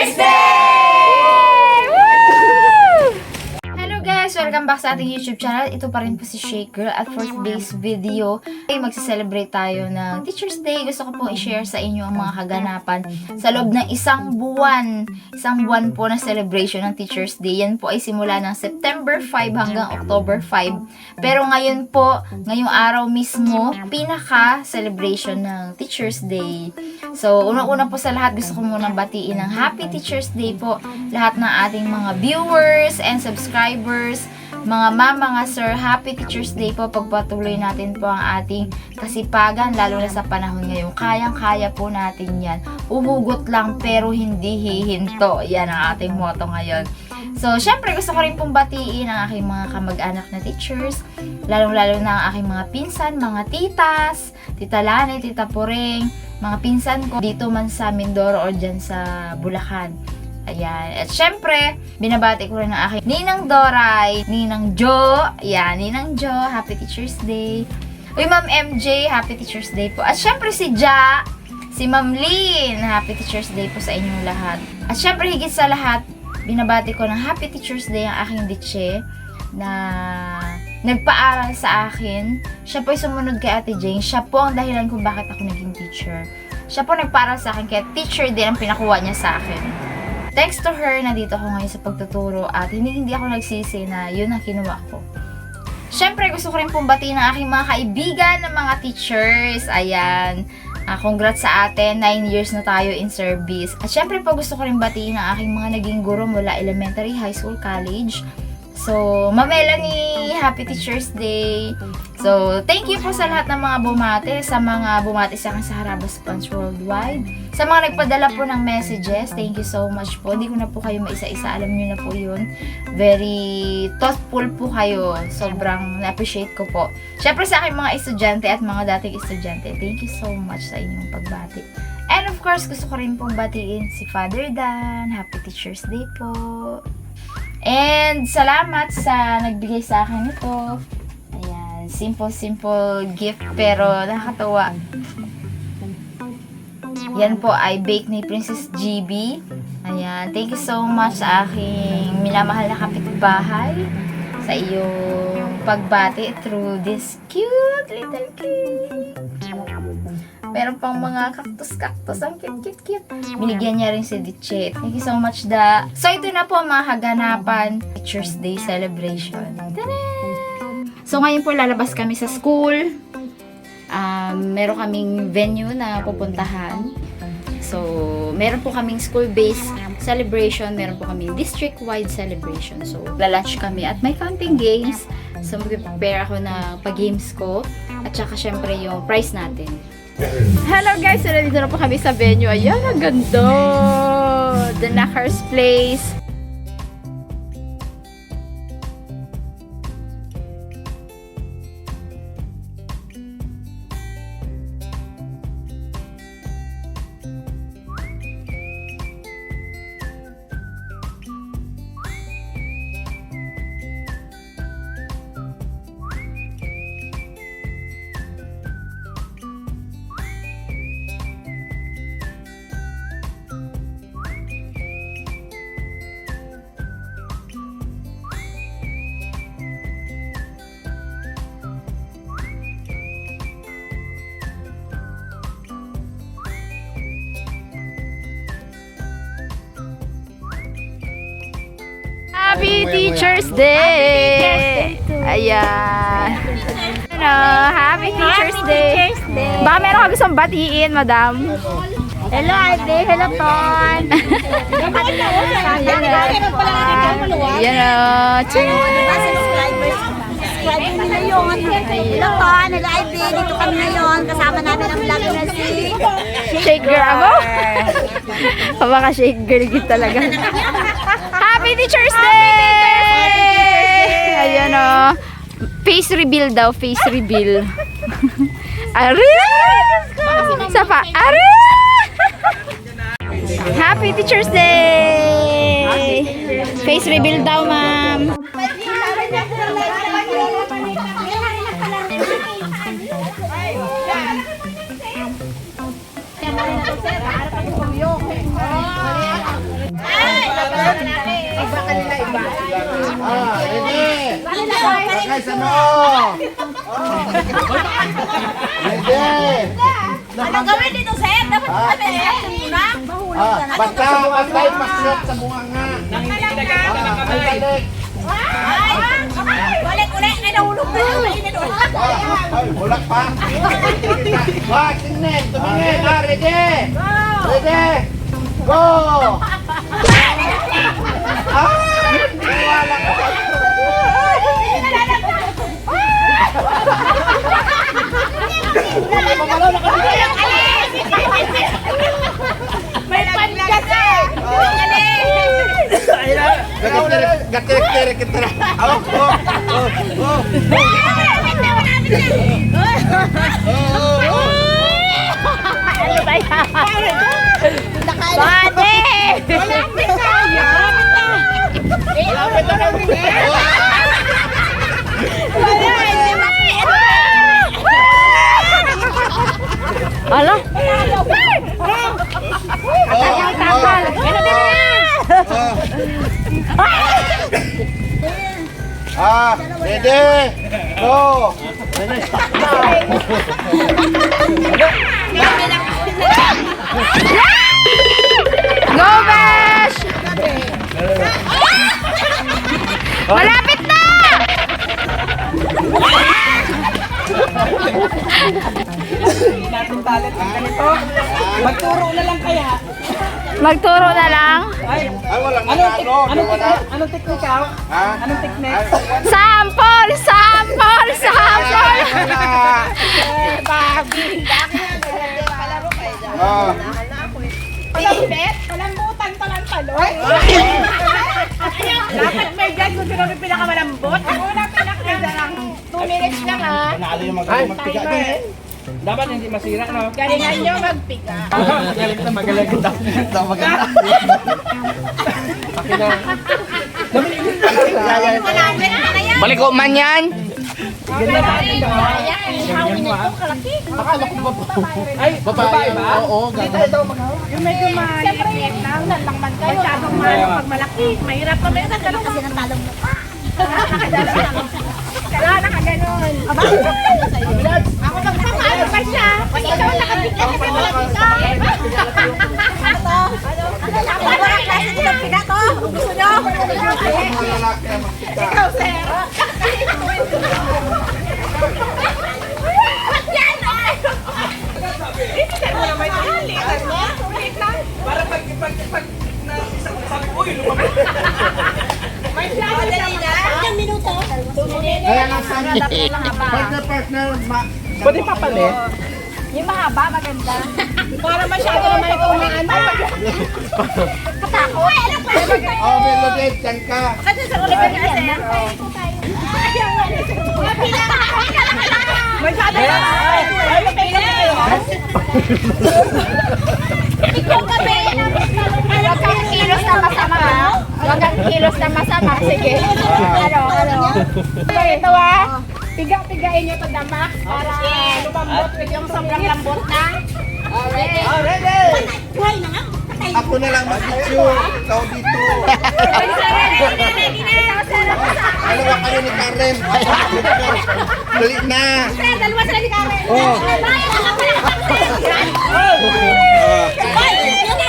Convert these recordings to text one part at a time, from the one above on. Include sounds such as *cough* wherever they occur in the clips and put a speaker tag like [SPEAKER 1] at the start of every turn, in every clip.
[SPEAKER 1] Teacher's Day! Hello guys! Welcome back sa ating YouTube channel. Ito pa rin po si Shake Girl at for today's video ay magse-celebrate tayo ng Teacher's Day. Gusto ko pong i-share sa inyo ang mga kaganapan sa loob ng isang buwan. Isang buwan po na celebration ng Teacher's Day. Yan po ay simula ng September 5 hanggang October 5. Pero ngayon po, ngayong araw mismo, pinaka-celebration ng Teacher's Day. So, unang-una po sa lahat, gusto ko munang batiin ng Happy Teacher's Day po lahat ng ating mga viewers and subscribers, mga mama, mga sir, Happy Teacher's Day po. Pagpatuloy natin po ang ating kasipagan, lalo na sa panahon ngayon. Kayang-kaya po natin yan. Umugot lang pero hindi hihinto. Yan ang ating motto ngayon. So, syempre gusto ko rin pong batiin ang aking mga kamag-anak na teachers, lalong-lalo na ang aking mga pinsan, mga titas, tita Lani, tita Poreng, mga pinsan ko dito man sa Mindoro or dyan sa Bulacan. Ayan. At syempre, binabati ko rin ang aking Ninang Doray, Ninang Jo, ayan, Ninang Jo, Happy Teacher's Day. Uy, Ma'am MJ, Happy Teacher's Day po. At syempre si Ja, si Ma'am Lynn, Happy Teacher's Day po sa inyong lahat. At syempre, higit sa lahat, binabati ko ng Happy Teacher's Day ang aking ditche na nagpaaral sa akin. Siya po ay sumunod kay Ate Jane. Siya po ang dahilan kung bakit ako naging teacher. Siya po nagpaaral sa akin, kaya teacher din ang pinakuha niya sa akin. Thanks to her, nandito ako ngayon sa pagtuturo at hindi hindi ako nagsisi na yun ang kinuha ko. Siyempre, gusto ko rin pong batiin ng aking mga kaibigan ng mga teachers. Ayan. Ah, congrats sa atin. 9 years na tayo in service. At syempre po, gusto ko rin batiin ng aking mga naging guro mula elementary, high school, college. So, Ma'am Melanie, Happy Teacher's Day. So, thank you po sa lahat ng mga bumati, sa mga bumati sa akin sa Harabas Punch Worldwide. Sa mga nagpadala po ng messages, thank you so much po. Hindi ko na po kayo maisa-isa, alam niyo na po yun. Very thoughtful po kayo. Sobrang na-appreciate ko po. Siyempre sa aking mga estudyante at mga dating estudyante, thank you so much sa inyong pagbati. And of course, gusto ko rin pong batiin si Father Dan. Happy Teacher's Day po. And salamat sa nagbigay sa akin ito. Simple simple gift pero nakakatawa. Yan po ay bake ni Princess GB. Ayan, thank you so much sa aking minamahal na kapitbahay sa iyong pagbati through this cute little cake. Meron pang mga cactus-cactus. Ang cute-cute-cute. Binigyan niya rin si Ditchet. Thank you so much, da. So, ito na po ang mga kaganapan. Teacher's Day celebration. Tadaan! So, ngayon po lalabas kami sa school. Um, meron kaming venue na pupuntahan. So, meron po kaming school-based celebration. Meron po kaming district-wide celebration. So, lalunch kami at may counting games. So, mag-prepare ako ng pag-games ko. At saka, syempre, yung prize natin. Hello guys! So, nandito na po kami sa venue. Ayan, ang ganda! The Knockers Place. Teacher's Day! Ayan. Ano, Happy Teacher's Day! Baka meron ka gustong batiin, madam?
[SPEAKER 2] Hello, Ate. Hello, Ton.
[SPEAKER 1] Yan o.
[SPEAKER 2] Subscribers. Subscribe nyo na yun. Hello, Ton. Hello, Ate. Dito kami ngayon. Kasama namin ang vlogger na si
[SPEAKER 1] Shake girl ako. *laughs* Baka shake girl git talaga. Happy Teacher's Day! Ayan o. Face reveal daw, face reveal. *laughs* Ari! Isa pa. Ari! Happy Teacher's Day! Face reveal daw, ma'am.
[SPEAKER 3] Iba kanila, iba. Oh, ready.
[SPEAKER 2] Sakay sa noo. Ready. Anong gawin dito, sir? Dapat kami react muna.
[SPEAKER 3] Ah, basta, basta ipasirap sa bunga nga. Ah, ang galing.
[SPEAKER 2] Ay, balik ulit. Ay, nahulog na.
[SPEAKER 3] Ay, bulak pa. Wag, tingin. Tumingin. Ah, ready. Ready. Go! Ah, wala ka.
[SPEAKER 2] May pagkas eh!
[SPEAKER 3] Gatirik, gatirik, gatirik. Oh, oh, oh, oh.
[SPEAKER 2] Malapit na, malapit na! Ano ba yan? Bade! Malapit na! Malapit na! Malapit na! Wala, hindi din na!
[SPEAKER 3] Ah, ready? Go!
[SPEAKER 1] Go, Besh! Malapit na!
[SPEAKER 4] Magturo na lang kaya.
[SPEAKER 1] Magturo na lang.
[SPEAKER 4] Ay,
[SPEAKER 3] Ay, walang
[SPEAKER 4] anong, tek, anong, tek, anong technique ka?
[SPEAKER 3] Ha?
[SPEAKER 4] Anong?
[SPEAKER 3] Ay,
[SPEAKER 1] Sample! Sample! Sample!
[SPEAKER 3] wala. Ah,
[SPEAKER 2] Palambet? Palambutan pa lang taloy? Dapat may dyan kung sino yung pinakamalambot. Ang unang pinakaganda lang. 2 minutes lang ha.
[SPEAKER 3] Nanalo yung magaling magpiga din eh.
[SPEAKER 4] Dapat hindi masira, no?
[SPEAKER 2] Galingan nyo magpiga. *laughs*
[SPEAKER 4] magaling na magaling kita.
[SPEAKER 3] Ito maganda.
[SPEAKER 2] Yan.
[SPEAKER 1] Baliko man yan.
[SPEAKER 4] Ganda natin to.
[SPEAKER 2] Ayan, hawin nito kalaki.
[SPEAKER 3] Akala ko ba
[SPEAKER 4] Ay, babae ba?
[SPEAKER 3] Oo, gano'n.
[SPEAKER 4] ito,
[SPEAKER 2] Yung medyo mahirap lang, lang man kayo. Masyadong mahal pag malaki. Mahirap pa may ganun kasi ng talong mo. Kaya nakaganon. Aba, ako magpapalo pa siya. Pag ikaw nakabigat kasi malaki ka. Ito. Ano ang klase ng piga to? Kung gusto nyo.
[SPEAKER 3] Lalaki ang magpiga.
[SPEAKER 2] Ikaw, sir. Ba't plano siya. Ilang minuto?
[SPEAKER 3] Kaya nga sabi, partner, partner, ma...
[SPEAKER 4] Pwede papalit?
[SPEAKER 2] Yung mahaba, maganda. Para masyado naman ito umaano. Katako. Ay, ano pa?
[SPEAKER 3] Oh, Melody, dyan ka.
[SPEAKER 2] Kasi sa ulit ka kasi. Masyado naman. Ay, pila. *laughs* Ikaw kami. Huwag kang kilos na masama. Huwag kang na masama. Sige. Ano, ano. Ito, ito ah. Piga-pigain niyo ito dama para lumambot with yung sobrang lambot na. Already.
[SPEAKER 3] Oh, ready?
[SPEAKER 2] Buhay na nga.
[SPEAKER 3] Ako na lang mag-picture. Ikaw dito. Dalawa kayo ni Karen. Dali na.
[SPEAKER 2] Dalawa sila ni Karen.
[SPEAKER 3] Oh.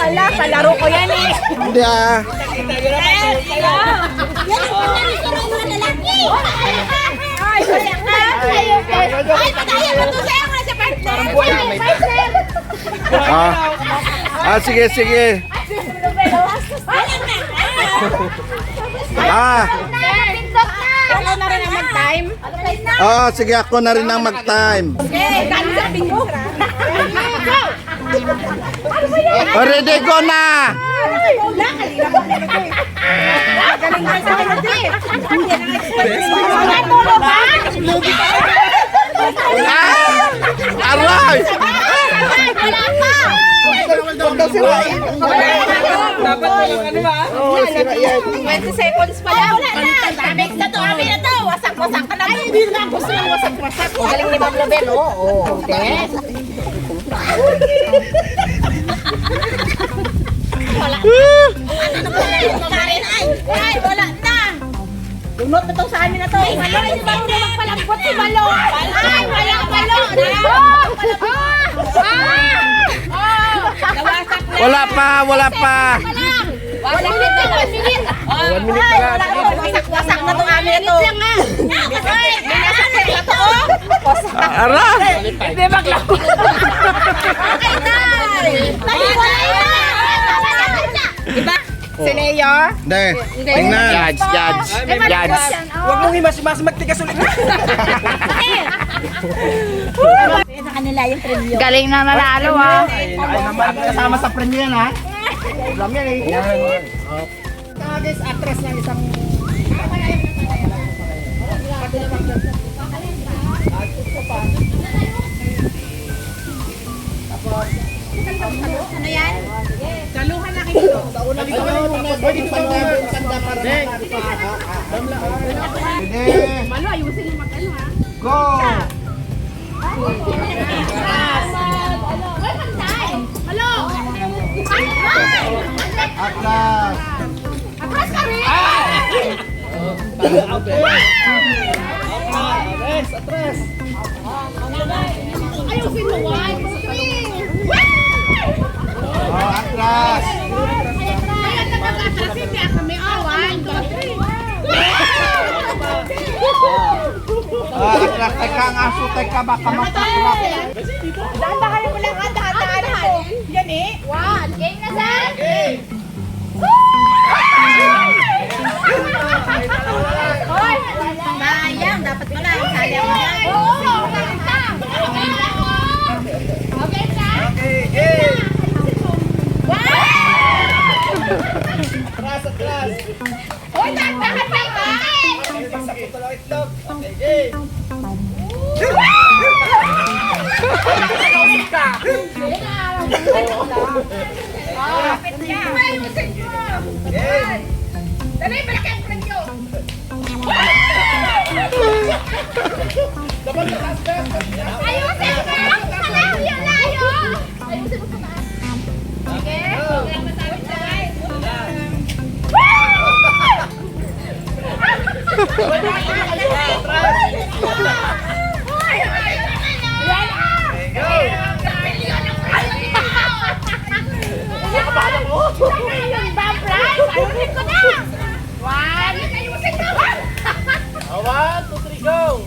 [SPEAKER 2] Ala, palaro ko yan eh.
[SPEAKER 3] Hindi ah.
[SPEAKER 2] Ay, wala ka. Ay, patayan mo to sa'yo mga sa partner. Ay, partner.
[SPEAKER 3] Ah, ah sige, sige. Ah.
[SPEAKER 2] Ako na rin ang mag-time.
[SPEAKER 3] oh, sige ako na rin ang mag-time.
[SPEAKER 2] Eh, kano sa? Go! *laughs*
[SPEAKER 3] Oh, ready, go na.
[SPEAKER 2] Galing ka sa?
[SPEAKER 3] Ah! Aray!
[SPEAKER 2] Pa!
[SPEAKER 3] Huwag daw sirain.
[SPEAKER 4] Dapat walang ano ba?
[SPEAKER 3] Oh, sirain.
[SPEAKER 2] 20 seconds pa lang. Wala na. Mix na to. Amin na to. Wasak-wasak ka na. Ay, hindi na gusto ng wasak-wasak. Galing ni Ma'am Lobel. Oo. Oh, okay. Wala. Ano na yung Karen? Ay, ay, wala na. Dunot na to sa amin na to. Ay, Malo, hindi ba hindi magpalambot si Malo? Ay, wala, Malo. Ah! Ah! Na.
[SPEAKER 3] Wala pa, wala pa.
[SPEAKER 2] One minute lang, one minute.
[SPEAKER 3] One minute pa nga.
[SPEAKER 2] Wasak, wasak na to amin na to. Minute lang nga. Ay, binasak na to.
[SPEAKER 3] Ah, Ara!
[SPEAKER 2] Hindi maglako. Ay, tay. Tay, wala Diba? Si Mayor?
[SPEAKER 3] Hindi. Tingnan. Judge, judge. Judge.
[SPEAKER 4] Huwag mong himas-himas, magtigas ulit.
[SPEAKER 2] Sa kanila yung premyo.
[SPEAKER 1] Galing na nanalo ah.
[SPEAKER 3] Ay naman, kasama sa premyo yan ha. Alam yan eh.
[SPEAKER 2] Guys, actress ng isang Ano yan? Saluhan na kayo.
[SPEAKER 3] Ready?
[SPEAKER 2] Malo, ayusin yung mag-ano ha.
[SPEAKER 3] Go!
[SPEAKER 2] Ay, pantay! Malo! Ay, ay!
[SPEAKER 3] Atlas!
[SPEAKER 2] Atras ka rin! Ayusin mo, one, three!
[SPEAKER 3] Oh, atlas!
[SPEAKER 2] Ayan na mag-atrasin niya
[SPEAKER 3] Teka ang aso, teka baka mapasrap.
[SPEAKER 2] Dahan-dahan mo lang, ah, dahan-dahan mo. Yan eh. One. Game na, San? Hoy! Sayang, dapat pala. Sayang mo yan. Oo, sayang. Okay, San?
[SPEAKER 3] Okay, game!
[SPEAKER 2] Hoy, dahan-dahan pa ikaw. Kapit niya. Ay, musik mo. Dali, malaki ang premyo. Ayusin mo! Malayo, layo! Ayusin mo sa taas. Okay? Kaya masabi sa guys.
[SPEAKER 3] One, two, three, go!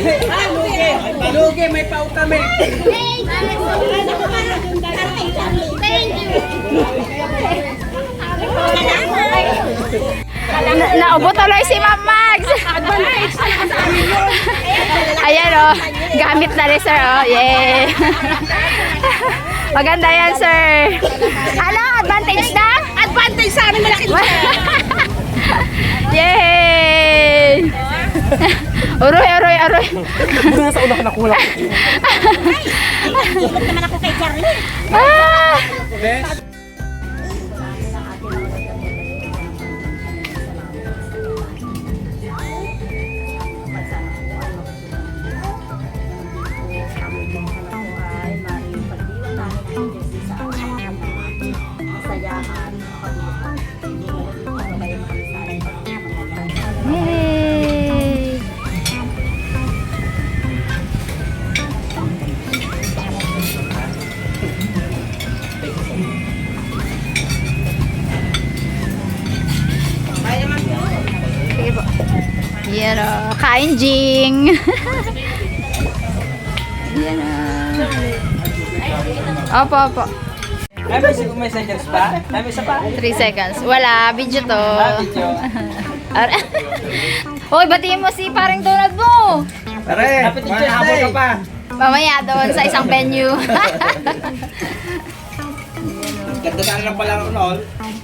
[SPEAKER 2] Ay pound.
[SPEAKER 5] Lugi, may pau kami.
[SPEAKER 1] Na, naubo tuloy si Ma'am Mags. Ayan o. Gamit na rin sir o. Yay. Maganda yan sir. Ano? Advantage na? Advantage sa amin malaki *laughs* Yay! Uroy, uroy, uroy.
[SPEAKER 5] Nasa una ka nakulang.
[SPEAKER 1] Ah! Yan o. Kain, Jing. *laughs* Yan o. Opo, opo.
[SPEAKER 5] Ay, may, may seconds pa? Ay, may isa pa?
[SPEAKER 1] 3 seconds. Wala. Video to.
[SPEAKER 5] Ah, video. *laughs* *laughs*
[SPEAKER 1] Hoy, batiin mo si parang Donald mo.
[SPEAKER 4] Pare,
[SPEAKER 5] Day!
[SPEAKER 4] ka pa.
[SPEAKER 1] Mamaya doon sa isang venue.
[SPEAKER 4] Ganda sana ng palaro noon.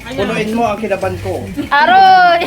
[SPEAKER 4] Punuin mo ang kinaban ko.
[SPEAKER 1] Aroy!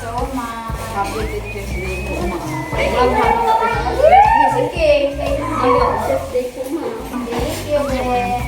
[SPEAKER 6] So much. Happy Teacher's Day po, ma'am. Sige. Happy Teacher's Day po, ma'am. Thank you.